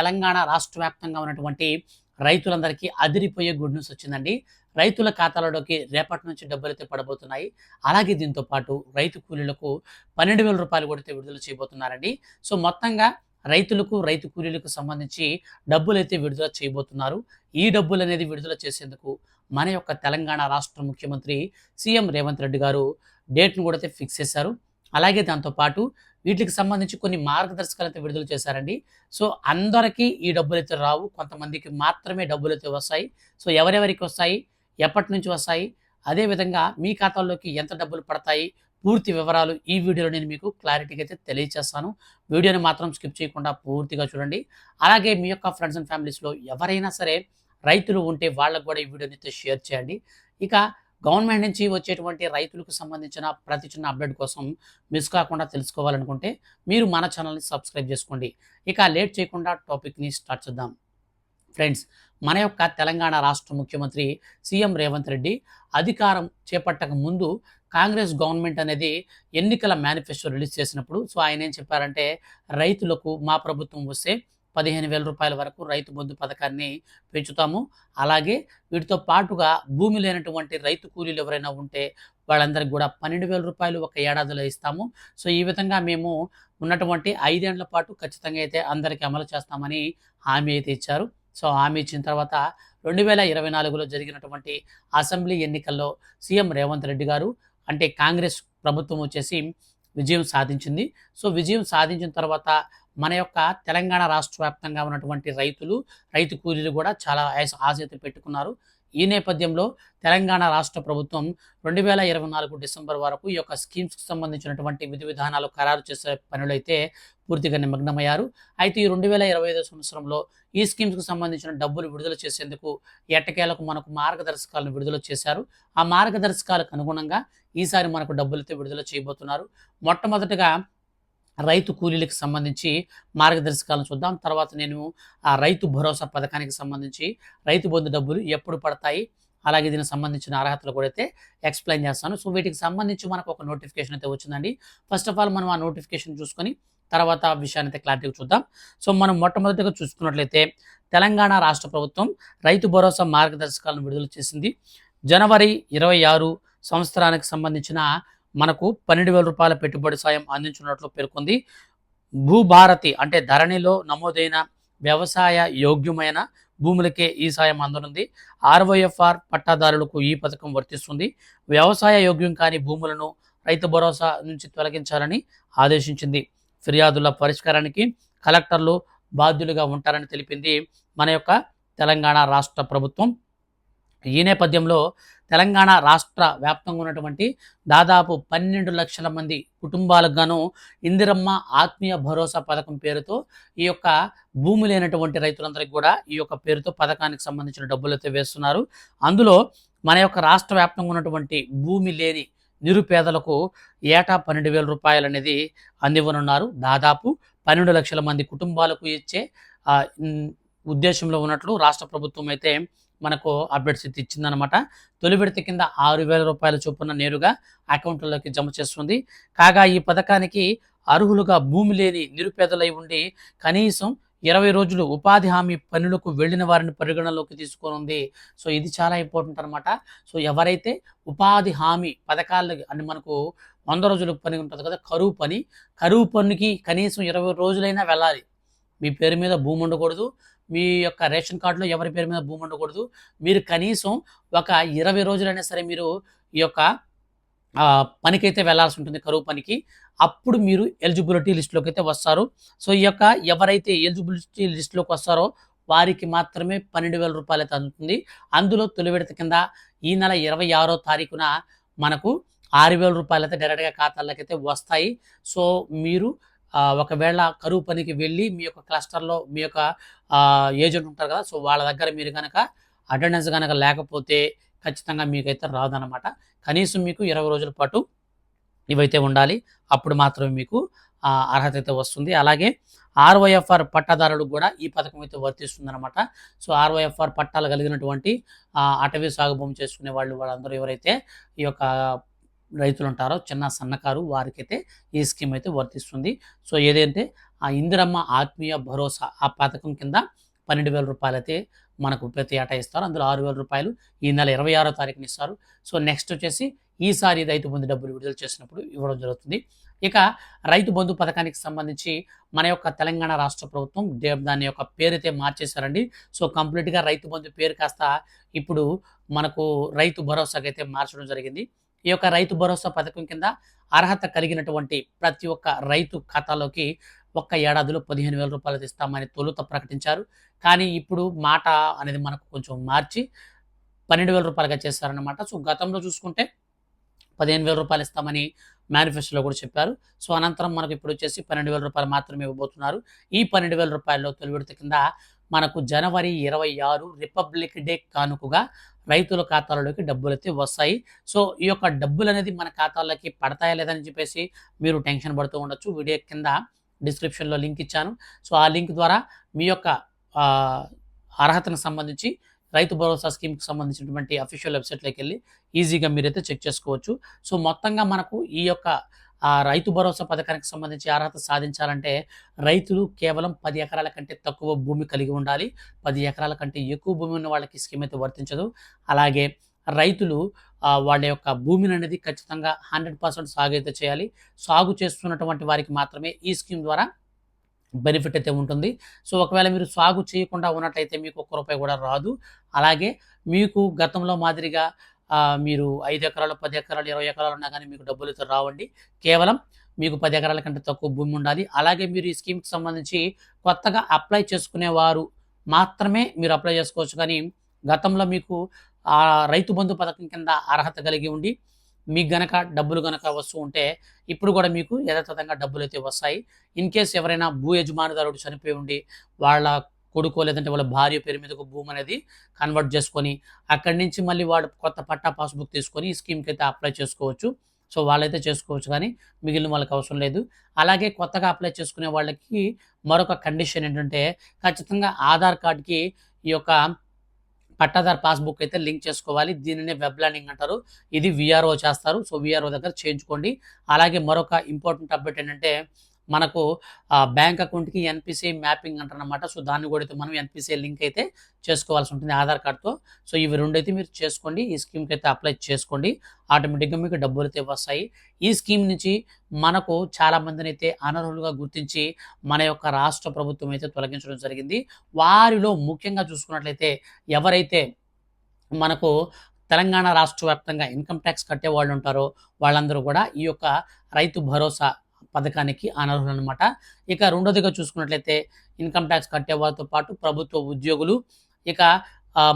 తెలంగాణ రాష్ట్ర వ్యాప్తంగా ఉన్నటువంటి రైతులందరికీ అదిరిపోయే గుడ్ న్యూస్ వచ్చిందండి. రైతుల ఖాతాలలోకి రేపటి నుంచి డబ్బులు అయితే పడబోతున్నాయి. అలాగే దీంతో పాటు రైతు కూలీలకు పన్నెండు వేల రూపాయలు కూడా అయితే విడుదల చేయబోతున్నారండి. సో మొత్తంగా రైతులకు రైతు కూలీలకు సంబంధించి డబ్బులు అయితే విడుదల చేయబోతున్నారు. ఈ డబ్బులు అనేది విడుదల చేసేందుకు మన యొక్క తెలంగాణ రాష్ట్ర ముఖ్యమంత్రి సీఎం రేవంత్ రెడ్డి గారు డేట్ను కూడా అయితే ఫిక్స్ చేశారు. అలాగే దాంతోపాటు వీటికి సంబంధించి కొన్ని మార్గదర్శకాలు అయితే విడుదల చేశారండి. సో అందరికీ ఈ డబ్బులు అయితే రావు. కొంతమందికి మాత్రమే డబ్బులు అయితే వస్తాయి. సో ఎవరెవరికి వస్తాయి? ఎప్పటి నుంచి వస్తాయి? అదేవిధంగా మీ ఖాతాల్లోకి ఎంత డబ్బులు పడతాయి? పూర్తి వివరాలు ఈ వీడియోలో నేను మీకు క్లారిటీగా అయితే తెలియజేస్తాను. వీడియోని మాత్రం స్కిప్ చేయకుండా పూర్తిగా చూడండి. అలాగే మీ యొక్క ఫ్రెండ్స్ అండ్ ఫ్యామిలీస్లో ఎవరైనా సరే రైతులు ఉంటే వాళ్ళకు కూడా ఈ వీడియోని అయితే షేర్ చేయండి. ఇక గవర్నమెంట్ నుంచి వచ్చేటువంటి రైతులకు సంబంధించిన ప్రతి చిన్న అప్డేట్ కోసం మిస్ కాకుండా తెలుసుకోవాలనుకుంటే మీరు మన ఛానల్ని సబ్స్క్రైబ్ చేసుకోండి. ఇక లేట్ చేయకుండా టాపిక్ని స్టార్ట్ చేద్దాం. ఫ్రెండ్స్ మన యొక్క తెలంగాణ రాష్ట్ర ముఖ్యమంత్రి సీఎం రేవంత్ రెడ్డి అధికారం చేపట్టక ముందు కాంగ్రెస్ గవర్నమెంట్ అనేది ఎన్నికల మేనిఫెస్టో రిలీజ్ చేసినప్పుడు సో ఆయన ఏం చెప్పారంటే రైతులకు మా ప్రభుత్వం వస్తే పదిహేను వేల రూపాయల వరకు రైతు బంధు పథకాన్ని పెంచుతాము. అలాగే వీటితో పాటుగా భూమి లేనటువంటి రైతు కూలీలు ఎవరైనా ఉంటే వాళ్ళందరికీ కూడా పన్నెండు వేల రూపాయలు ఒక ఏడాదిలో ఇస్తాము. సో ఈ విధంగా మేము ఉన్నటువంటి ఐదేళ్ళ పాటు ఖచ్చితంగా అయితే అందరికీ అమలు చేస్తామని హామీ అయితే ఇచ్చారు. సో హామీ ఇచ్చిన తర్వాత రెండు వేల ఇరవై నాలుగులో జరిగినటువంటి అసెంబ్లీ ఎన్నికల్లో సీఎం రేవంత్ రెడ్డి గారు అంటే కాంగ్రెస్ ప్రభుత్వం వచ్చేసి విజయం సాధించింది. సో విజయం సాధించిన తర్వాత మన యొక్క తెలంగాణ రాష్ట్ర వ్యాప్తంగా ఉన్నటువంటి రైతులు రైతు కూలీలు కూడా చాలా ఆశయత పెట్టుకున్నారు. ఈ నేపథ్యంలో తెలంగాణ రాష్ట్ర ప్రభుత్వం రెండు వేల ఇరవై నాలుగు డిసెంబర్ వరకు ఈ యొక్క స్కీమ్స్కి సంబంధించినటువంటి విధి విధానాలు ఖరారు చేసే పనులైతే పూర్తిగా నిమగ్నమయ్యారు. అయితే ఈ రెండు వేల ఇరవై ఐదో సంవత్సరంలో ఈ స్కీమ్స్కి సంబంధించిన డబ్బులు విడుదల చేసేందుకు ఎట్టకేలకు మనకు మార్గదర్శకాలను విడుదల చేశారు. ఆ మార్గదర్శకాలకు అనుగుణంగా ఈసారి మనకు డబ్బులైతే విడుదల చేయబోతున్నారు. మొట్టమొదటిగా రైతు కూలీలకు సంబంధించి మార్గదర్శకాలను చూద్దాం. తర్వాత నేను ఆ రైతు భరోసా పథకానికి సంబంధించి రైతు బంధు డబ్బులు ఎప్పుడు పడతాయి అలాగే దీనికి సంబంధించిన అర్హతలు కూడా అయితే ఎక్స్ప్లెయిన్ చేస్తాను. సో వీటికి సంబంధించి మనకు ఒక నోటిఫికేషన్ అయితే వచ్చిందండి. ఫస్ట్ ఆఫ్ ఆల్ మనం ఆ నోటిఫికేషన్ చూసుకొని తర్వాత ఆ విషయాన్ని అయితే క్లారిటీగా చూద్దాం. సో మనం మొట్టమొదటిగా చూసుకున్నట్లయితే తెలంగాణ రాష్ట్ర ప్రభుత్వం రైతు భరోసా మార్గదర్శకాలను విడుదల చేసింది. జనవరి ఇరవై ఆరు సంవత్సరానికి సంబంధించిన మనకు పన్నెండు వేల రూపాయల పెట్టుబడి సాయం అందించున్నట్లు పేర్కొంది. భూభారతి అంటే ధరణిలో నమోదైన వ్యవసాయ యోగ్యమైన భూములకే ఈ సాయం అందనుంది. ఆర్వైఎఫ్ఆర్ పట్టాదారులకు ఈ పథకం వర్తిస్తుంది. వ్యవసాయ యోగ్యం కాని భూములను రైతు భరోసా నుంచి తొలగించాలని ఆదేశించింది. ఫిర్యాదుల పరిష్కారానికి కలెక్టర్లు బాధ్యులుగా ఉంటారని తెలిపింది. మన యొక్క తెలంగాణ రాష్ట్ర ప్రభుత్వం ఈ నేపథ్యంలో తెలంగాణ రాష్ట్ర వ్యాప్తంగా ఉన్నటువంటి దాదాపు పన్నెండు లక్షల మంది కుటుంబాలకు గాను ఇందిరమ్మ ఆత్మీయ భరోసా పథకం పేరుతో ఈ యొక్క భూమి లేనటువంటి రైతులందరికీ కూడా ఈ యొక్క పేరుతో పథకానికి సంబంధించిన డబ్బులు అయితే వేస్తున్నారు. అందులో మన యొక్క రాష్ట్ర వ్యాప్తంగా ఉన్నటువంటి భూమి లేని నిరుపేదలకు ఏటా పన్నెండు వేల రూపాయలు అనేది అందివ్వనున్నారు. దాదాపు పన్నెండు లక్షల మంది కుటుంబాలకు ఇచ్చే ఉద్దేశంలో ఉన్నట్లు రాష్ట్ర ప్రభుత్వం అయితే మనకు అప్డేట్స్ అయితే ఇచ్చిందనమాట తొలి విడత కింద ఆరు వేల రూపాయల చొప్పున నేరుగా అకౌంట్లలోకి జమ చేస్తుంది. కాగా ఈ పథకానికి అర్హులుగా భూమి లేని నిరుపేదలై ఉండి కనీసం ఇరవై రోజులు ఉపాధి హామీ పనులకు వెళ్ళిన వారిని పరిగణలోకి తీసుకోనుంది. సో ఇది చాలా ఇంపార్టెంట్ అనమాట సో ఎవరైతే ఉపాధి హామీ పథకాలు అని మనకు వంద రోజుల పని ఉంటుంది కదా కరువు పని కరువు పనికి కనీసం ఇరవై రోజులైనా వెళ్ళాలి. మీ పేరు మీద భూమి ఉండకూడదు. మీ యొక్క రేషన్ కార్డులో ఎవరి పేరు మీద భూమి ఉండకూడదు. మీరు కనీసం ఒక ఇరవై రోజులైనా సరే మీరు ఈ యొక్క పనికైతే వెళ్ళాల్సి ఉంటుంది కరువు పనికి. అప్పుడు మీరు ఎలిజిబిలిటీ లిస్టులోకి అయితే వస్తారు. సో ఈ యొక్క ఎవరైతే ఎలిజిబిలిటీ లిస్టులోకి వస్తారో వారికి మాత్రమే పన్నెండు వేల రూపాయలు అయితే అందుతుంది. అందులో తొలి విడత కింద ఈ నెల ఇరవై ఆరో తారీఖున మనకు ఆరు వేల రూపాయలు అయితే డైరెక్ట్గా ఖాతాల్లోకి అయితే వస్తాయి. సో మీరు ఒకవేళ కరువు పనికి వెళ్ళి మీ యొక్క క్లస్టర్లో మీ యొక్క ఏజెంట్ ఉంటారు కదా సో వాళ్ళ దగ్గర మీరు కనుక అటెండెన్స్ కనుక లేకపోతే ఖచ్చితంగా మీకైతే రాదనమాట కనీసం మీకు ఇరవై రోజుల పాటు ఇవైతే ఉండాలి. అప్పుడు మాత్రమే మీకు అర్హత అయితే వస్తుంది. అలాగే ఆర్వైఎఫ్ఆర్ పట్టాదారులకు కూడా ఈ పథకం అయితే వర్తిస్తుంది అనమాట సో ఆర్వైఎఫ్ఆర్ పట్టాలు కలిగినటువంటి అటవీ సాగు భూమి చేసుకునే వాళ్ళు వాళ్ళందరూ ఎవరైతే ఈ యొక్క రైతులు ఉంటారో చిన్న సన్నకారు వారికైతే ఈ స్కీమ్ అయితే వర్తిస్తుంది. సో ఏదైతే ఆ ఇందిరమ్మ ఆత్మీయ భరోసా ఆ పథకం కింద పన్నెండు వేల రూపాయలు అయితే మనకు ప్రతి ఏటా ఇస్తారు. అందులో ఆరు వేల రూపాయలు ఈ నెల ఇరవై ఆరో తారీఖున ఇస్తారు. సో నెక్స్ట్ వచ్చేసి ఈసారి రైతు బంధు డబ్బులు విడుదల చేసినప్పుడు ఇవ్వడం జరుగుతుంది. ఇక రైతు బంధు పథకానికి సంబంధించి మన యొక్క తెలంగాణ రాష్ట్ర ప్రభుత్వం దాని యొక్క పేరైతే మార్చేశారండి. సో కంప్లీట్గా రైతు బంధు పేరు కాస్త ఇప్పుడు మనకు రైతు భరోసాకైతే మార్చడం జరిగింది. ఈ యొక్క రైతు భరోసా పథకం కింద అర్హత కలిగినటువంటి ప్రతి ఒక్క రైతు ఖాతాలోకి ఒక్క ఏడాదిలో పదిహేను వేల రూపాయలు ఇస్తామని తొలుత ప్రకటించారు. కానీ ఇప్పుడు మాట అనేది మనకు కొంచెం మార్చి పన్నెండు వేల రూపాయలుగా చేశారన్నమాట. సో గతంలో చూసుకుంటే పదిహేను వేల రూపాయలు ఇస్తామని మేనిఫెస్టోలో కూడా చెప్పారు. సో అనంతరం మనకు ఇప్పుడు వచ్చేసి పన్నెండు వేల రూపాయలు మాత్రమే ఇవ్వబోతున్నారు. ఈ పన్నెండు వేల రూపాయల్లో తొలి విడత కింద మనకు జనవరి ఇరవై ఆరు రిపబ్లిక్ డే కానుకగా రైతుల ఖాతాలలోకి డబ్బులు అయితే వస్తాయి. సో ఈ యొక్క డబ్బులు అనేది మన ఖాతాలోకి పడతాయా లేదని చెప్పేసి మీరు టెన్షన్ పడుతూ ఉండొచ్చు. వీడియో కింద డిస్క్రిప్షన్లో లింక్ ఇచ్చాను. సో ఆ లింక్ ద్వారా మీ యొక్క అర్హతను సంబంధించి రైతు భరోసా స్కీమ్కి సంబంధించినటువంటి అఫీషియల్ వెబ్సైట్లోకి వెళ్ళి ఈజీగా మీరైతే చెక్ చేసుకోవచ్చు. సో మొత్తంగా మనకు ఈ యొక్క ఆ రైతు భరోసా పథకానికి సంబంధించి అర్హత సాధించాలంటే రైతులు కేవలం పది ఎకరాల కంటే తక్కువ భూమి కలిగి ఉండాలి. పది ఎకరాల కంటే ఎక్కువ భూమి ఉన్న వాళ్ళకి స్కీమ్ అయితే వర్తించదు. అలాగే రైతులు వాళ్ళ యొక్క భూమిని అనేది ఖచ్చితంగా హండ్రెడ్ పర్సెంట్ సాగు అయితే చేయాలి. సాగు చేస్తున్నటువంటి వారికి మాత్రమే ఈ స్కీమ్ ద్వారా బెనిఫిట్ అయితే ఉంటుంది. సో ఒకవేళ మీరు సాగు చేయకుండా ఉన్నట్లయితే మీకు ఒక్క రూపాయి కూడా రాదు. అలాగే మీకు గతంలో మాదిరిగా మీరు ఐదు ఎకరాలు పది ఎకరాలు ఇరవై ఎకరాలు ఉన్నా కానీ మీకు డబ్బులు రావండి. కేవలం మీకు పది ఎకరాల కంటే తక్కువ భూమి ఉండాలి. అలాగే మీరు ఈ స్కీమ్కి సంబంధించి కొత్తగా అప్లై చేసుకునేవారు మాత్రమే మీరు అప్లై చేసుకోవచ్చు. కానీ గతంలో మీకు ఆ రైతు బంధు పథకం కింద అర్హత కలిగి ఉండి మీకు గనక డబ్బులు గనక వస్తూ ఉంటే ఇప్పుడు కూడా మీకు యథాతథంగా డబ్బులు అయితే వస్తాయి. ఇన్ కేస్ ఎవరైనా భూ యజమానిదారుడు చనిపోయి ఉండి వాళ్ళ కొడుకో లేదంటే వాళ్ళ భార్య పేరు మీదకు భూమి అనేది కన్వర్ట్ చేసుకొని అక్కడి నుంచి మళ్ళీ వాడు కొత్త పట్టా పాస్బుక్ తీసుకొని ఈ స్కీమ్కి అయితే అప్లై చేసుకోవచ్చు. సో వాళ్ళైతే చేసుకోవచ్చు కానీ మిగిలిన వాళ్ళకి అవసరం లేదు. అలాగే కొత్తగా అప్లై చేసుకునే వాళ్ళకి మరొక కండిషన్ ఏంటంటే ఖచ్చితంగా ఆధార్ కార్డ్కి ఈ యొక్క పట్టాదార్ పాస్బుక్ అయితే లింక్ చేసుకోవాలి. దీనినే వెబ్ ల్యాండింగ్ అంటారు. ఇది విఆర్ఓ చేస్తారు. సో విఆర్ఓ దగ్గర చేయించుకోండి. అలాగే మరొక ఇంపార్టెంట్ అప్డేట్ ఏంటంటే మనకు బ్యాంక్ అకౌంట్కి ఎన్పిసిఐ మ్యాపింగ్ అంటారనమాట సో దాన్ని కూడా అయితే మనం ఎన్పిసిఐ లింక్ అయితే చేసుకోవాల్సి ఉంటుంది ఆధార్ కార్డ్తో. సో ఇవి రెండు అయితే మీరు చేసుకోండి. ఈ స్కీమ్కి అయితే అప్లై చేసుకోండి. ఆటోమేటిక్గా మీకు డబ్బులు అయితే వస్తాయి. ఈ స్కీమ్ నుంచి మనకు చాలామందిని అయితే అనర్హులుగా గుర్తించి మన యొక్క రాష్ట్ర ప్రభుత్వం అయితే తొలగించడం జరిగింది. వారిలో ముఖ్యంగా చూసుకున్నట్లయితే ఎవరైతే మనకు తెలంగాణ రాష్ట్ర వ్యాప్తంగా ఇన్కమ్ ట్యాక్స్ కట్టే వాళ్ళు ఉంటారో వాళ్ళందరూ కూడా ఈ యొక్క రైతు భరోసా పథకానికి అనర్హులు అనమాట ఇక రెండోదిగా చూసుకున్నట్లయితే ఇన్కమ్ ట్యాక్స్ కట్టేవారితో పాటు ప్రభుత్వ ఉద్యోగులు ఇక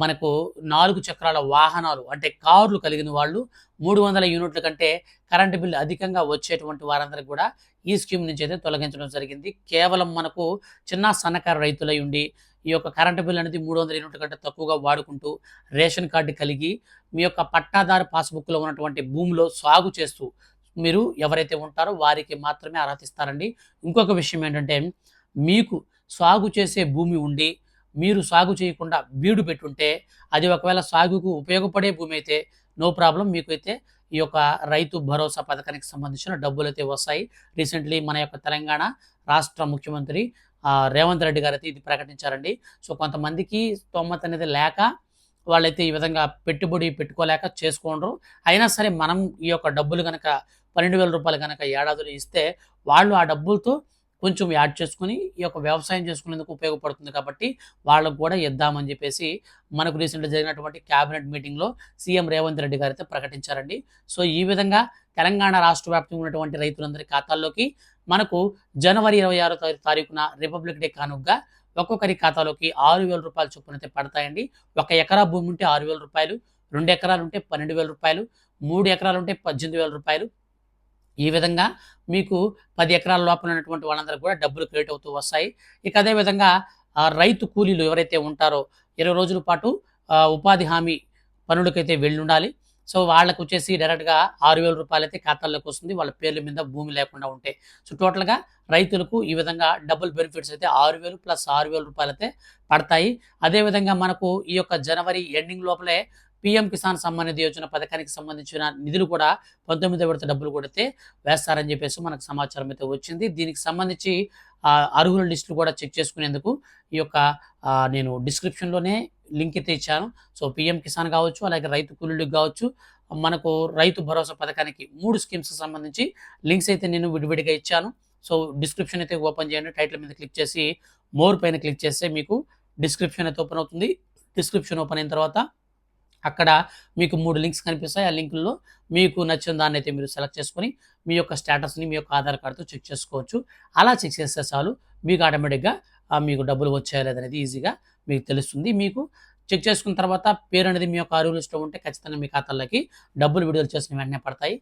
మనకు నాలుగు చక్రాల వాహనాలు అంటే కార్లు కలిగిన వాళ్ళు మూడు వందల యూనిట్ల కంటే కరెంటు బిల్లు అధికంగా వచ్చేటువంటి వారందరికి కూడా ఈ స్కీమ్ నుంచి అయితే తొలగించడం జరిగింది. కేవలం మనకు చిన్న సన్నకారు రైతులై ఉండి ఈ యొక్క కరెంటు బిల్ అనేది మూడు వందల యూనిట్ల కంటే తక్కువగా వాడుకుంటూ రేషన్ కార్డు కలిగి మీ యొక్క పట్టాదారు పాస్బుక్లో ఉన్నటువంటి భూమిలో సాగు చేస్తూ మీరు ఎవరైతే ఉంటారో వారికి మాత్రమే అర్హత ఇస్తారండి ఇంకొక విషయం ఏంటంటే మీకు సాగు చేసే భూమి ఉండి మీరు సాగు చేయకుండా బీడు పెట్టుంటే అది ఒకవేళ సాగుకు ఉపయోగపడే భూమి అయితే నో ప్రాబ్లం. మీకు అయితే ఈ యొక్క రైతు భరోసా పథకానికి సంబంధించిన డబ్బులు అయితే వస్తాయి. రీసెంట్లీ మన యొక్క తెలంగాణ రాష్ట్ర ముఖ్యమంత్రి రేవంత్ రెడ్డి గారు అయితే ఇది ప్రకటించారండి. సో కొంతమందికి స్తోమత అనేది లేక వాళ్ళైతే ఈ విధంగా పెట్టుబడి పెట్టుకోలేక చేసుకోండ్రు. అయినా సరే మనం ఈ యొక్క డబ్బులు కనుక పన్నెండు వేల రూపాయలు కనుక ఏడాదిలో ఇస్తే వాళ్ళు ఆ డబ్బులతో కొంచెం యాడ్ చేసుకుని ఈ యొక్క వ్యవసాయం చేసుకునేందుకు ఉపయోగపడుతుంది కాబట్టి వాళ్ళకు కూడా ఇద్దామని చెప్పేసి మనకు రీసెంట్గా జరిగినటువంటి క్యాబినెట్ మీటింగ్లో సీఎం రేవంత్ రెడ్డి గారు అయితే ప్రకటించారండి. సో ఈ విధంగా తెలంగాణ రాష్ట్ర వ్యాప్తంగా ఉన్నటువంటి రైతులందరి ఖాతాల్లోకి మనకు జనవరి ఇరవై ఆరో తారీఖున రిపబ్లిక్ డే కానుగ్గా ఒక్కొక్కరి ఖాతాలోకి ఆరు వేల రూపాయలు చొప్పున అయితే పడతాయండి. ఒక ఎకరా భూమి ఉంటే ఆరు వేల రూపాయలు రెండు ఎకరాలు ఉంటే పన్నెండు వేల రూపాయలు మూడు ఎకరాలు ఉంటే పద్దెనిమిది వేల రూపాయలు ఈ విధంగా మీకు పది ఎకరాల లోపల ఉన్నటువంటి వాళ్ళందరికీ కూడా డబ్బులు క్రియేట్ అవుతూ వస్తాయి. ఇక అదే విధంగా రైతు కూలీలు ఎవరైతే ఉంటారో ఇరవై రోజుల పాటు ఉపాధి హామీ పనులకైతే వెళ్ళి ఉండాలి సో వాళ్ళకు వచ్చేసి డైరెక్ట్గా ఆరు వేల రూపాయలు అయితే ఖాతాల్లోకి వస్తుంది. వాళ్ళ పేర్ల మీద భూమి లేకుండా ఉంటే. సో టోటల్గా రైతులకు ఈ విధంగా డబుల్ బెనిఫిట్స్ అయితే ఆరు వేలు ప్లస్ ఆరు వేల రూపాయలు అయితే పడతాయి. అదేవిధంగా మనకు ఈ యొక్క జనవరి ఎండింగ్ లోపలే పీఎం కిసాన్ సమ్మాన్ నిధి యోజన పథకానికి సంబంధించిన నిధులు కూడా పంతొమ్మిదో విడత డబ్బులు కొడితే వేస్తారని చెప్పేసి మనకు సమాచారం అయితే వచ్చింది. దీనికి సంబంధించి అర్హుల లిస్టులు కూడా చెక్ చేసుకునేందుకు ఈ యొక్క నేను డిస్క్రిప్షన్లోనే లింక్ అయితే ఇచ్చాను. సో పిఎం కిసాన్ కావచ్చు అలాగే రైతు కూలీలకు కావచ్చు మనకు రైతు భరోసా పథకానికి మూడు స్కీమ్స్కి సంబంధించి లింక్స్ అయితే నేను విడివిడిగా ఇచ్చాను. సో డిస్క్రిప్షన్ అయితే ఓపెన్ చేయండి. టైటిల్ మీద క్లిక్ చేసి మోర్ పైన క్లిక్ చేస్తే మీకు డిస్క్రిప్షన్ అయితే ఓపెన్ అవుతుంది. డిస్క్రిప్షన్ ఓపెన్ అయిన తర్వాత అక్కడ మీకు మూడు లింక్స్ కనిపిస్తాయి. ఆ లింకుల్లో మీకు నచ్చిన దాన్ని అయితే మీరు సెలెక్ట్ చేసుకొని మీ యొక్క స్టేటస్ని మీ యొక్క ఆధార్ కార్డుతో చెక్ చేసుకోవచ్చు. అలా చెక్ చేస్తే చాలు మీకు ఆటోమేటిక్గా మీకు డబ్బులు వచ్చాయా లేదనేది ఈజీగా మీకు తెలుస్తుంది. మీకు చెక్ చేసుకున్న తర్వాత పేరు అనేది మీ యొక్క అరువులు ఇష్టం ఉంటే ఖచ్చితంగా మీ ఖాతాలోకి డబ్బులు విడుదల చేసిన వెంటనే పడతాయి.